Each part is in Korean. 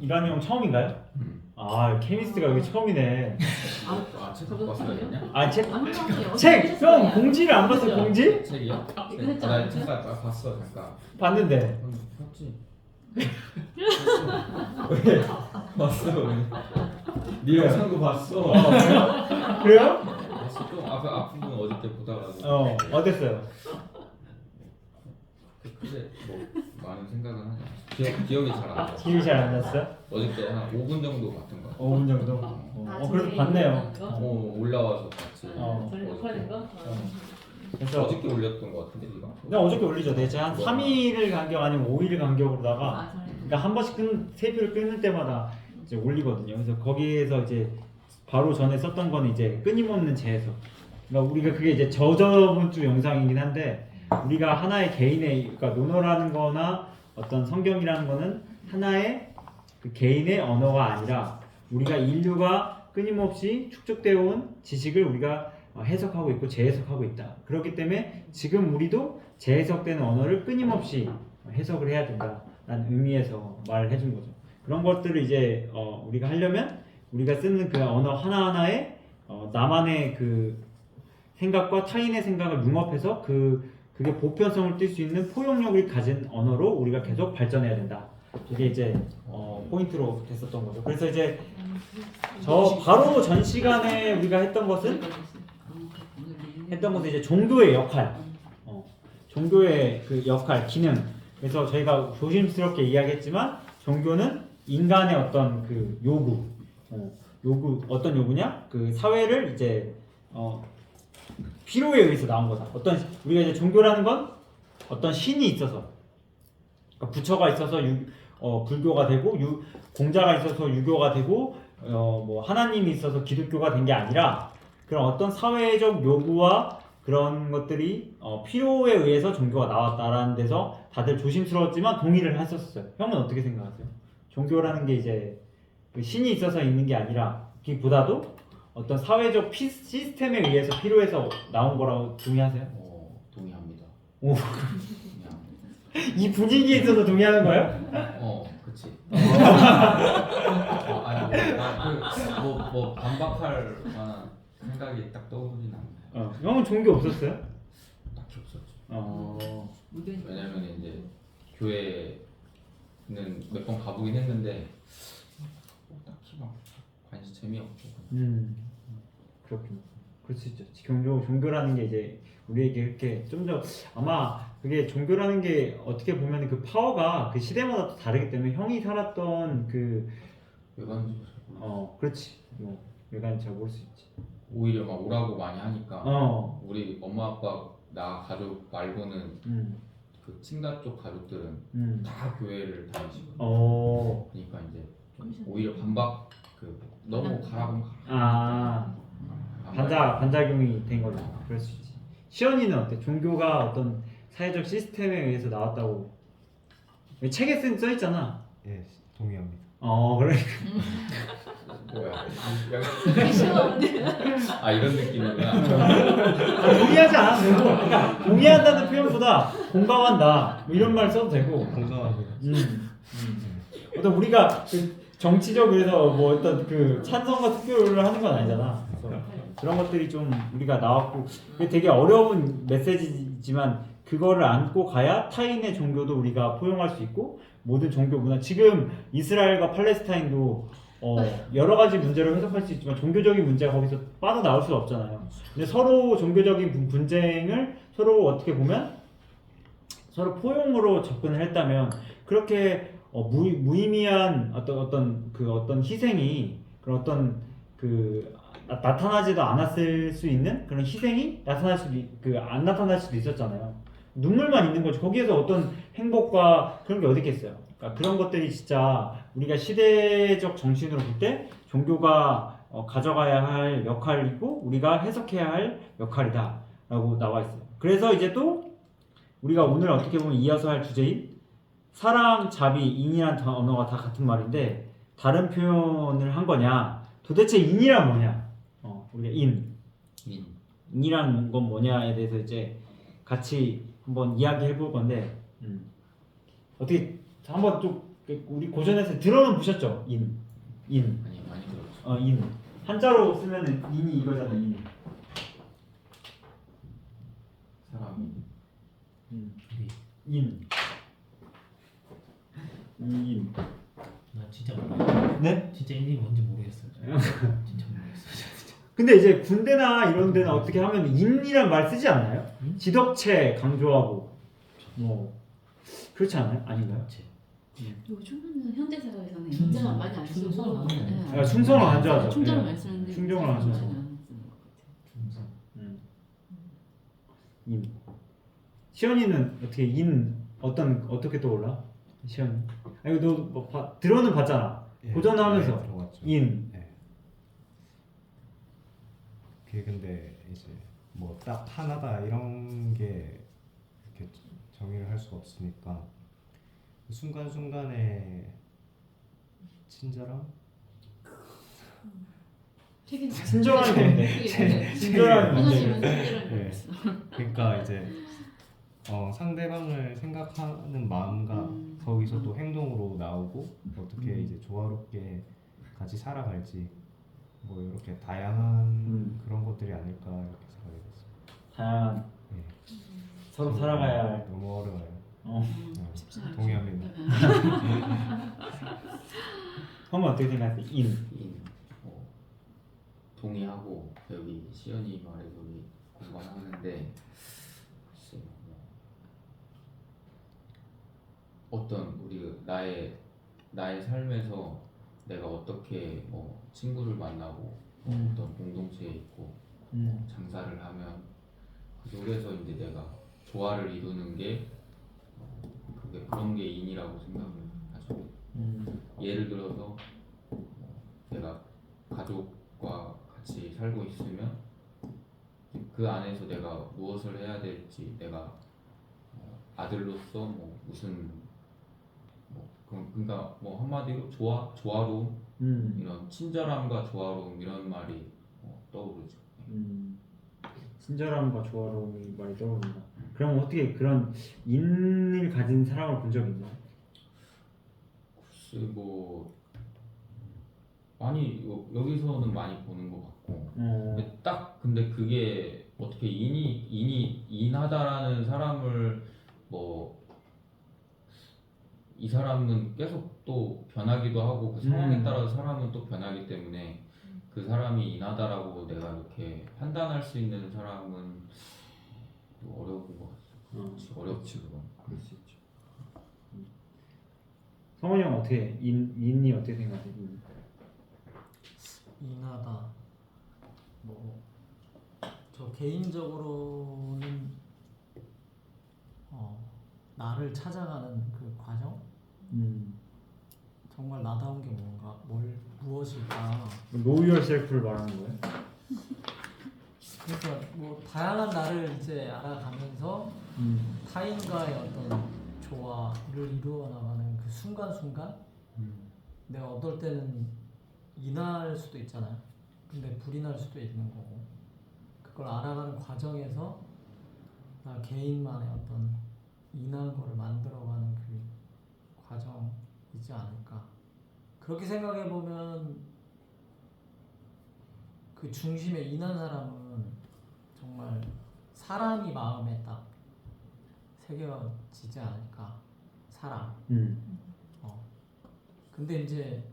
이란이 형 처음인가요? 음. 아 케미스트가 여기 처음이네. 아, 책 갖고 왔어야 되냐? 아 책, 아, 책, 어떻게 형? 공지를 안 봤어 공지? 책이요? 아, 나 잠깐 딱 봤어 잠깐. 봤는데 음, 봤지. 왜? 봤어. 네 영상 거 봤어. 그래요? 봤어. 좀 앞에 앞부분 어저께 보다가 어 어땠어요? 근데 뭐 많은 생각은 하지 않았어. 기억 기억이 잘 안 나. 기억이 잘 안 났어요? 어저께 한 5분 정도 봤던 거. 5분 정도. 어, 아, 어, 그래도 저기 봤네요. 이거? 어 올라와서 봤지. 어. 저희 녹화된 거? 그래서 어저께 올렸던 거 같은데 이거. 그냥 어저께 올리죠. 대체 한 3일을 간격 아니면 5일 간격으로다가 아, 저희 그러니까 한 번씩 끊, 세표를 끊는 때마다 이제 올리거든요. 그래서 거기에서 이제 바로 전에 썼던 거는 이제 끊임없는 재해석. 그러니까 우리가 그게 이제 저저번 주 영상이긴 한데 우리가 하나의 개인의 그러니까 논어라는 거나 어떤 성경이라는 거는 하나의 그 개인의 언어가 아니라 우리가 인류가 끊임없이 축적되어 온 지식을 우리가 어, 해석하고 있고 재해석하고 있다. 그렇기 때문에 지금 우리도 재해석되는 언어를 끊임없이 해석을 해야 된다라는 의미에서 말을 해준 거죠. 그런 것들을 이제 어, 우리가 하려면 우리가 쓰는 그 언어 하나하나에 어, 나만의 그 생각과 타인의 생각을 융합해서 그 그게 보편성을 띌수 있는 포용력을 가진 언어로 우리가 계속 발전해야 된다. 이게 이제 어, 포인트로 됐었던 거죠. 그래서 이제 저 바로 전 시간에 우리가 했던 것은 했던 것은 이제 종교의 역할, 어, 종교의 그 역할, 기능. 그래서 저희가 조심스럽게 이야기했지만 종교는 인간의 어떤 그 요구, 어, 요구 어떤 요구냐? 그 사회를 이제 어, 필요에 의해서 나온 거다. 어떤 우리가 이제 종교라는 건 어떤 신이 있어서 그러니까 부처가 있어서 유, 어, 불교가 되고 유, 공자가 있어서 유교가 되고 어, 뭐 하나님이 있어서 기독교가 된 게 아니라 그런 어떤 사회적 요구와 그런 것들이 어, 필요에 의해서 종교가 나왔다라는 데서 다들 조심스러웠지만 동의를 했었어요. 형은 어떻게 생각하세요? 종교라는 게 이제 그 신이 있어서 있는 게 아니라 그보다도 어떤 사회적 피, 시스템에 의해서 필요해서 나온 거라고 동의하세요? 어 동의합니다. 오. 이 분위기에 있어서 동의하는 거예요? 어, 그치. 어, 아니 뭐, 뭐, 뭐 반박할 만한 생각이 딱 떠오르진 않네. 어. 형은 종교 없었어요? 딱히 없었죠. 어. 왜냐면 이제 교회는 몇 번 가보긴 했는데 뭐 딱히 막 관심 재미없고. 음. 그렇군요. 그럴 수 있죠. 종교 종교라는 게 이제 우리에게 이렇게 좀 더 아마 그게 종교라는 게 어떻게 보면 그 파워가 그 시대마다 또 다르기 때문에 형이 살았던 그 몰라. 어, 그렇지. 뭐 외관 잘 모를 수 있지. 오히려 막 오라고 많이 하니까 어. 우리 엄마 아빠 나 가족 말고는 음. 그 친가 쪽 가족들은 음. 다 교회를 다니시고 어. 그러니까 이제 좀 오히려 반박 그 너무 가라고 가라. 아. 반자 반작용이 된 거죠. 그럴 수 있지. 시연이는 어때? 종교가 어떤 사회적 시스템에 의해서 나왔다고 여기 책에 쓴 써 있잖아. 예, 동의합니다. 어 그래. 뭐야? 아 이런 느낌이구나. 아, 동의하지 않아도 되고, 그러니까 동의한다는 표현보다 공감한다 뭐 이런 말 써도 되고. 공감합니다. 음. 음. 어떤 우리가 그 정치적 그래서 뭐 어떤 그 찬성과 투표를 하는 건 아니잖아. 그래서 그런 것들이 좀 우리가 나왔고 그게 되게 어려운 메시지지만 그거를 안고 가야 타인의 종교도 우리가 포용할 수 있고 모든 종교 문화 지금 이스라엘과 팔레스타인도 어, 여러 가지 문제를 해석할 수 있지만 종교적인 문제가 거기서 빠져나올 수 없잖아요. 근데 서로 종교적인 분- 분쟁을 서로 어떻게 보면 서로 포용으로 접근을 했다면 그렇게 어, 무, 무의미한 어떤 어떤 그 어떤 희생이 그런 어떤 그 나- 나타나지도 않았을 수 있는 그런 희생이 나타날 수도 그안 나타날 수도 있었잖아요. 눈물만 있는 거지. 거기에서 어떤 행복과 그런 게 어디 있겠어요. 그러니까 그런 것들이 진짜 우리가 시대적 정신으로 볼 때 종교가 어, 가져가야 할 역할이고 우리가 해석해야 할 역할이다라고 나와 있어요. 그래서 이제 또 우리가 오늘 어떻게 보면 이어서 할 주제인 사랑, 자비, 인이란 단어가 다 같은 말인데 다른 표현을 한 거냐? 도대체 인이란 뭐냐? 어, 우리가 인, 인. 인이란 건 뭐냐에 대해서 이제 같이 한번 이야기해 볼 건데 음. 어떻게 한번 좀그 우리 고전에서 들어는 보셨죠? 인, 인, 아니 많이 들었죠. 어, 인. 한자로 쓰면은 인이 이거잖아, 인. 사람이 인. 인. 나 진짜 몰라. 네? 진짜 인이 뭔지 모르겠어요. 진짜 모르겠어요. 진짜. 근데 이제 군대나 이런 데는 어떻게 하면 인이란 말 쓰지 않나요? 인? 지덕체 강조하고 뭐 그렇지 않아요? 아닌가요? 그치. 요즘은 현대 사회에서는 충성. 인자가 많이 안 쓰고 충성을 안 해요. 네. 아, 충성을 안 하죠. 충성을 예. 많이 쓰는데 충성을 안 같아요. 중성. 음. 인. 시연이는 어떻게 인 어떤 어떻게 떠올라? 시연 이. 아니 너뭐 봐- 들어는 봤잖아. 예, 고전하면서 네, 들어갔죠. 인. 네. 그게 근데 이제 뭐 딱 하나다 이런 게 이렇게 정의를 할 수가 없으니까 순간순간의 친절함? 친절함이 하나씩은 뭔데? 친절한 거 네. 있어. 그러니까 이제 어, 상대방을 생각하는 마음과 음. 거기서 또 행동으로 나오고 어떻게 음. 이제 조화롭게 같이 살아갈지 뭐 이렇게 다양한 음. 그런 것들이 아닐까 이렇게 생각이 됐습니다. 다양한 예. 서로 살아가야 할. 너무 어려워요. 어. 음, 네, 쉽지 않죠. 동의합니다. 네. 한번 어떻게 생각해? 인. 인, 뭐 동의하고 여기 시연이 말해도 공감하는데 글쎄 뭐 어떤 우리 나의 나의 삶에서 내가 어떻게 뭐 친구를 만나고 뭐 음. 어떤 공동체에 있고 음. 장사를 하면 그 속에서 이제 내가 조화를 이루는 게 어, 그게 그런 게 인이라고 생각을 하죠. 음. 예를 들어서 뭐 내가 가족과 같이 살고 있으면 그 안에서 내가 무엇을 해야 될지 내가 어, 아들로서 뭐 무슨 뭐 그- 그러니까 뭐 한마디로 조화 조화로움 음. 이런 친절함과 조화로움 이런 말이 어, 떠오르죠. 음, 친절함과 조화로움이 많이 떠오른다. 그럼 어떻게 그런 인을 가진 사람을 본 적 있나요? 글쎄 뭐 많이 여- 여기서는 많이 보는 것 같고 어, 근데 딱 근데 그게 어떻게 인이 인이 인하다라는 사람을 뭐 이 사람은 계속 또 변하기도 하고 그 상황에 음. 따라서 사람은 또 변하기 때문에 그 사람이 인하다라고 내가 이렇게 판단할 수 있는 사람은 또 어려운 것 같아. 어, 어렵지 그건. 그럴 수 있죠. 음. 성원이 형 어떻게 인 인이 어떻게 생각해? 인. 인하다. 뭐 저 개인적으로는 어, 나를 찾아가는 그 과정 음, 정말 나다운 게 뭔가 뭘 무엇일까. Know yourself를 말하는 거예요? 그러니까 뭐 다양한 나를 이제 알아가면서 음, 타인과의 어떤 조화를 이루어 나가는 그 순간순간 음, 내가 어떨 때는 인할 수도 있잖아요. 근데 불이 날 수도 있는 거고 그걸 알아가는 과정에서 나 개인만의 어떤 인한 거를 만들어가는 그 과정이지 않을까. 그렇게 생각해 보면 그 중심에 인한 사람은 정말 사람이 마음에 딱 새겨지지 않을까. 사람. 음, 어. 근데 이제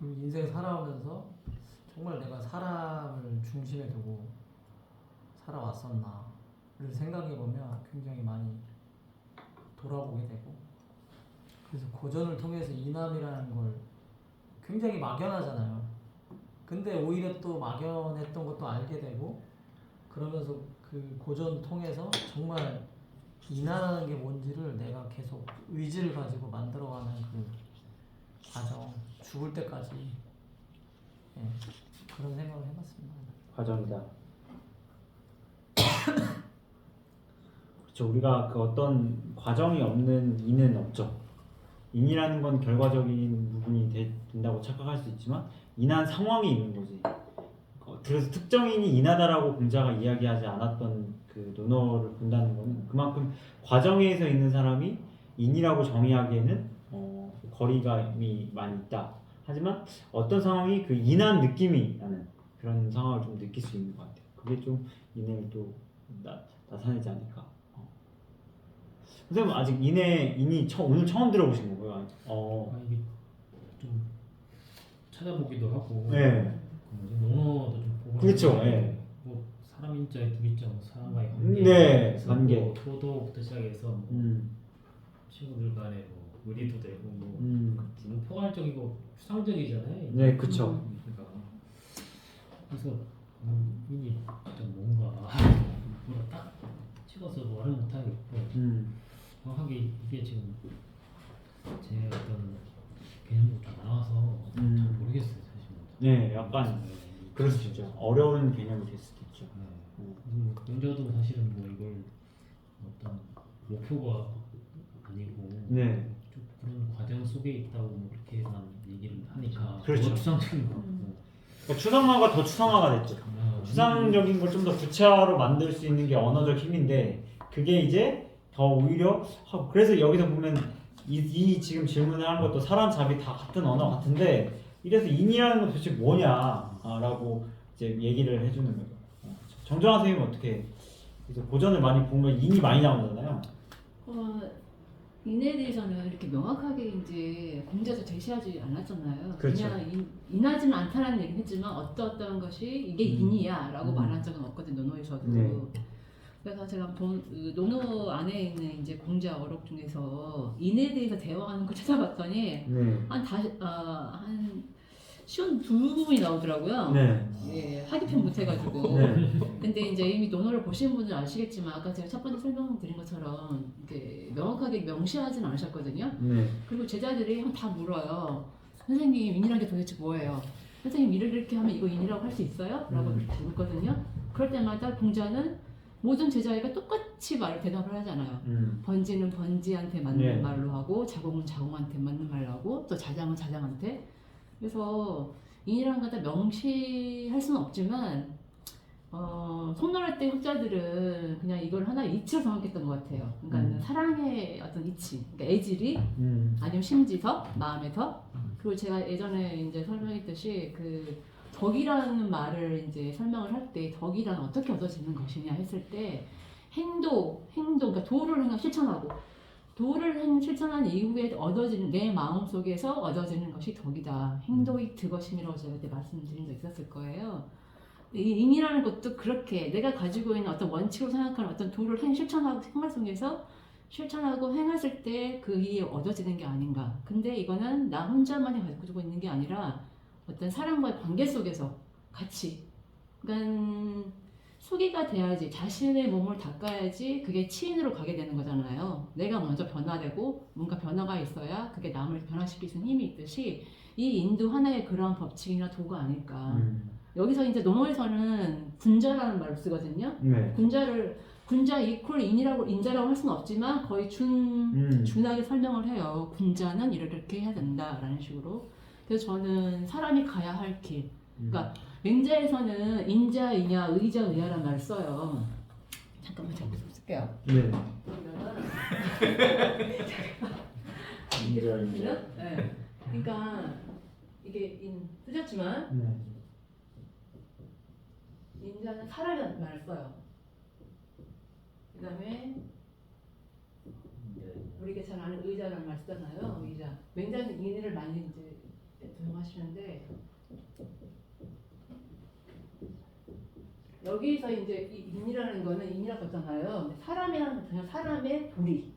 이 인생 살아오면서 정말 내가 사람을 중심에 두고 살아왔었나를 생각해 보면 굉장히 많이 돌아보게 되고 그래서 고전을 통해서 이남이라는 걸 굉장히 막연하잖아요. 근데 오히려 또 막연했던 것도 알게 되고 그러면서 그 고전 통해서 정말 인하라는 게 뭔지를 내가 계속 의지를 가지고 만들어가는 그 과정 죽을 때까지 예, 그런 생각을 해봤습니다. 과정이다. 그렇죠. 우리가 그 어떤 과정이 없는 인은 없죠. 인이라는 건 결과적인 부분이 되, 된다고 착각할 수 있지만 인한 상황이 있는 거지. 어, 그래서 특정인이 인하다라고 공자가 이야기하지 않았던 그 논어를 본다는 거는 그만큼 과정에서 있는 사람이 인이라고 정의하기에는 거리감이 많이 있다. 하지만 어떤 상황이 그 인한 느낌이 나는 그런 상황을 좀 느낄 수 있는 것 같아요. 그게 좀 인해를 또 나, 나타내지 않을까. 어. 선생님 아직 인해 인이 처, 오늘 처음 들어보신 거고요. 어. 아, 이게 좀 찾아보기도 하고 네. 뭐지, 논어도 좀 보고 그렇죠. 하는데 예. 뭐 사람 인자의 두 글자 뭐 사람과의 관계 네, 그래서 관계. 뭐 도도부터 시작해서 뭐 음. 친구들 간에 뭐 의리도 되고 뭐 음. 너무 포괄적이고 추상적이잖아요. 네, 그쵸. 그러니까 그래서 음, 이니 진짜 뭔가 뭔가 딱 찍어서 말을 못하겠고 음. 정확하게 이게 지금 제 어떤 개념도 좀 나와서 음. 잘 모르겠어요 사실은. 네, 약간 네, 그럴 수 있죠. 어려운 개념이 될 수도 있죠. 네. 음. 뭐 공자도 사실은 뭐 이걸 어떤 목표가 아니고 네. 좀 그런 과정 속에 있다고 뭐 그렇게 만 얘기를 하니까 그렇죠. 더 추상적인 것 같고 그러니까 추상화가 더 추상화가 됐죠. 아, 추상적인 걸 좀 더 구체화로 만들 수 있는 게 언어적 힘인데 그게 이제 더 오히려 하- 그래서 여기서 보면 이, 이 지금 질문을 한 것도 사람 잡이 다 같은 언어 같은데 이래서 인이라는 건 도대체 뭐냐라고 이제 얘기를 해주는 거죠. 어, 정정환 선생님은 어떻게 그래서 고전을 많이 보면 인이 많이 나오잖아요. 어, 인에 대해서는 이렇게 명확하게 이제 공자도 제시하지 않았잖아요. 그렇죠. 그냥 인, 인하지는 않다는 얘기는 했지만 어떠어떤 것이 이게 음. 인이야라고 음. 말한 적은 없거든요. 논어에서도. 네. 그래서 제가 본, 그 논어 안에 있는 이제 공자 어록 중에서 인에 대해서 대화하는 걸 찾아봤더니 네. 한 다시 어, 한 쉬운 두 부분이 나오더라고요. 네. 예, 하기편 못해가지고. 네. 근데 이제 이미 논어를 보신 분은 아시겠지만 아까 제가 첫 번째 설명드린 것처럼 이렇게 명확하게 명시하진 않으셨거든요. 네. 그리고 제자들이 다 물어요. 선생님 인이란 게 도대체 뭐예요? 선생님 이를 이렇게 하면 이거 인이라고 할 수 있어요? 라고 음. 묻거든요. 그럴 때마다 공자는 모든 제자애가 똑같이 말을 대답을 하잖아요. 음. 번지는 번지한테 맞는 네. 말로 하고 자공은 자공한테 맞는 말로 하고 또 자장은 자장한테 그래서 인이라는 걸다 명시할 수는 없지만 어, 손놀할 때 학자들은 그냥 이걸 하나 이치로 정확했던 것 같아요. 그러니까 음. 사랑의 어떤 이치, 그러니까 애질이 음. 아니면 심지서, 마음에서. 그리고 제가 예전에 이제 설명했듯이 그 덕이라는 말을 이제 설명을 할 때 덕이란 어떻게 얻어지는 것이냐 했을 때 행도, 행동, 그러니까 도를 행하 실천하고 도를 행, 실천한 이후에 얻어지는 내 마음 속에서 얻어지는 것이 덕이다. 행도이 그것이라고 제가 그때 말씀드린 적 있었을 거예요. 이 인이라는 것도 그렇게 내가 가지고 있는 어떤 원칙으로 생각하는 어떤 도를 행, 실천하고 생활 속에서 실천하고 행했을 때그 일이 얻어지는 게 아닌가. 근데 이거는 나 혼자만이 가지고 있는 게 아니라 어떤 사람과의 관계 속에서 같이. 그러니까 소개가 돼야지 자신의 몸을 닦아야지 그게 치인으로 가게 되는 거잖아요. 내가 먼저 변화되고 뭔가 변화가 있어야 그게 남을 변화시킬 수 있는 힘이 있듯이 이 인도 하나의 그러한 법칙이나 도가 아닐까. 음. 여기서 이제 논어에서는 군자라는 말을 쓰거든요. 네. 군자를 군자 이퀄 인이라고 인자라고 할 수는 없지만 거의 준 음. 준하게 설명을 해요. 군자는 이렇게 해야 된다라는 식으로. 그래서 저는 사람이 가야 할 길. 그러니까 맹자에서는 인자 이냐 의자 의야란 말을 써요. 잠깐만 좀 쓸게요. 네. 인자 인자. 네. 그러니까 이게 인 쓰셨지만 네. 인자는 사람이라는 말을 써요. 그다음에 우리가 잘 아는 의자라는 말 쓰잖아요. 의자. 맹자는 인의를 많이 이제 도용하시는데 여기서 이제 이 인이라는 거는 인이라고 썼잖아요. 근데 사람이라는 건 그냥 사람의 도리.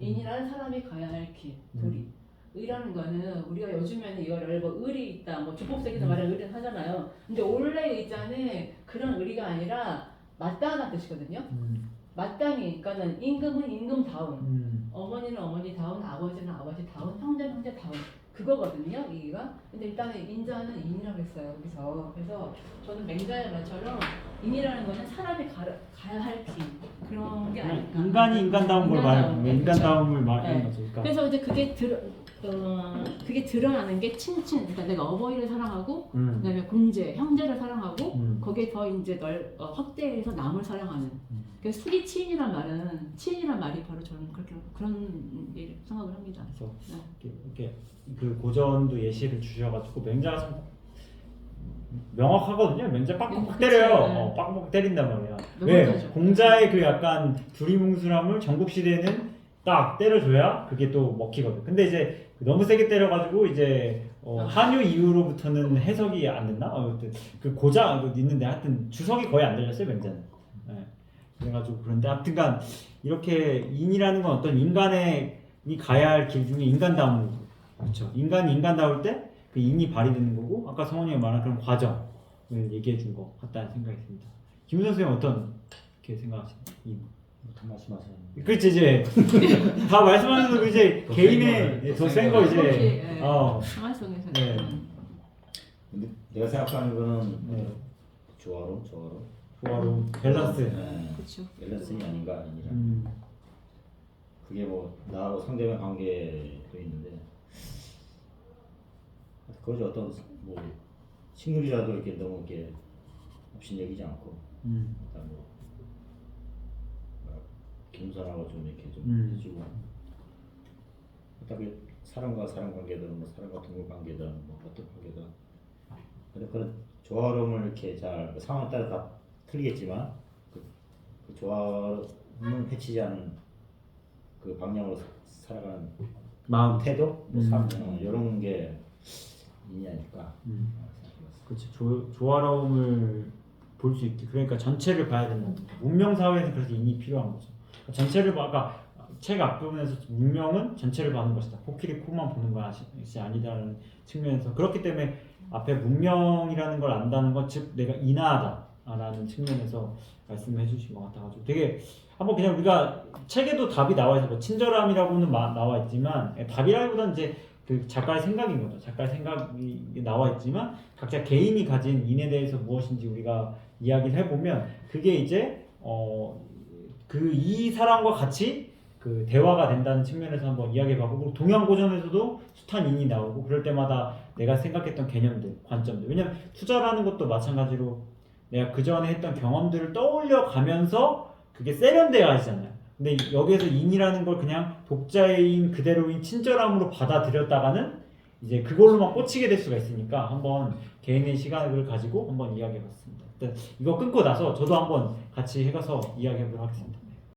인이라는 사람이 가야 할 길, 도리. 의라는 거는 우리가 요즘에는 이거를 뭐 의리 있다, 뭐 주법석에서 말하는 의리는 하잖아요. 근데 원래 의자는 그런 의리가 아니라 마땅한 뜻이거든요. 음. 마땅히, 그러니까는 임금은 임금다운, 음. 어머니는 어머니다운, 아버지는 아버지다운, 형제는 형제다운 그거거든요. 이가. 근데 일단은 인자는 인이라고 했어요. 여기서. 그래서 저는 맹자의 말처럼 인이라는 거는 사람이 가, 가야 할 길. 그런 게 아닐까. 그냥 인간이 인간다운 걸 말, 인간다운, 네, 그쵸. 인간다움을 말하는 네. 거죠. 그러니까 그래서 이제 그게 드러, 어, 그게 드러나는 게 친친. 그러니까 내가 어머니를 사랑하고, 음. 그다음에 군제, 형제를 사랑하고, 음. 거기에 더 이제 널 어, 확대해서 남을 사랑하는. 음. 그 수리 치인이란 말은 치인이란 말이 바로 저는 그렇게 그런 일 생각을 합니다. 그래서 네. 이렇게, 그 고전도 예시를 주셔가지고 맹자가 참 명확하거든요. 맹자 빡빡 그치, 때려요. 네. 어, 빡빡 때린단 말이야. 왜. 공자의 그 약간 두리뭉술함을 전국 시대는 딱 때려줘야 그게 또 먹히거든. 근데 이제 너무 세게 때려가지고 이제 어, 아. 한유 이후로부터는 해석이 안 됐나? 어, 아무튼 그 고자 그 있는데 하여튼 주석이 거의 안 들렸어요 맹자는. 네. 그래가지고 그런데 하여튼간 이렇게 인이라는 건 어떤 인간의 이 가야 할 길 중에 인간다움 그렇죠. 인간이 인간다울 때 그 인이 발휘되는 거고 아까 성원이가 말한 그런 과정을 얘기해 준것 같다는 생각이 듭니다. 김 선생님 어떻게 생각하시나요? 인. 다 말씀하세요. 그렇지 이제 다 말씀하는 거 이제 더 개인의 더센거 혹시, 이제 예, 어 생활 속에서 네. 음. 근데 내가 생각하는 거는 네. 조화로 조화로 조화로 밸런스. 네. 그렇죠. 밸런스이 아닌가 아니라 음, 그게 뭐 나하고 상대방 관계도 있는데 그것이 어떤 뭐 식물이라도 이렇게 너무 이렇게 업신여기지 않고 음, 일단 뭐 겸손하고 좀 이렇게 좀 음. 해주고 어떻게 사람과 사람 관계든 뭐 사람과 동물 관계든 뭐 어떤 관계든 근데 그런 조화로움을 이렇게 잘 상황에 따라 다 틀리겠지만 그, 그 조화로움을 해치지 않은 그 방향으로 사- 살아가는 마음. 태도, 뭐 음. 삶, 어, 이런 게 인이 아닐까 음. 그렇죠. 조, 조화로움을 볼 수 있게 그러니까 전체를 봐야 된다. 문명 사회에서 그래서 인이 필요한 거죠. 그러니까 전체를 봐. 아까 책 앞부분에서 문명은 전체를 봐는 것이다. 코끼리 코만 보는 것이 아니다라는 측면에서 그렇기 때문에 앞에 문명이라는 걸 안다는 건즉 내가 인하다라는 측면에서 말씀해 주신 것 같아가지고 되게 한번 그냥 우리가 책에도 답이 나와 있어. 뭐 친절함이라고는 마- 나와 있지만 예, 답이라기보다는 이제 그 작가의 생각인 거죠. 작가의 생각이 나와 있지만 각자 개인이 가진 인에 대해서 무엇인지 우리가 이야기를 해보면 그게 이제 어 그 이 사람과 같이 그 대화가 된다는 측면에서 한번 이야기해봤고 그리고 동양 고전에서도 숱한 인이 나오고 그럴 때마다 내가 생각했던 개념들, 관점들 왜냐면 투자라는 것도 마찬가지로 내가 그 전에 했던 경험들을 떠올려 가면서 그게 세련돼야지잖아요. 근데 여기에서 인이라는 걸 그냥 독자인 그대로인 친절함으로 받아들였다가는 이제 그걸로만 꽂히게 될 수가 있으니까 한번 개인의 시간을 가지고 한번 이야기해봤습니다. 일단 이거 끊고 나서 저도 한번 같이 해가서 이야기해보도록 하겠습니다.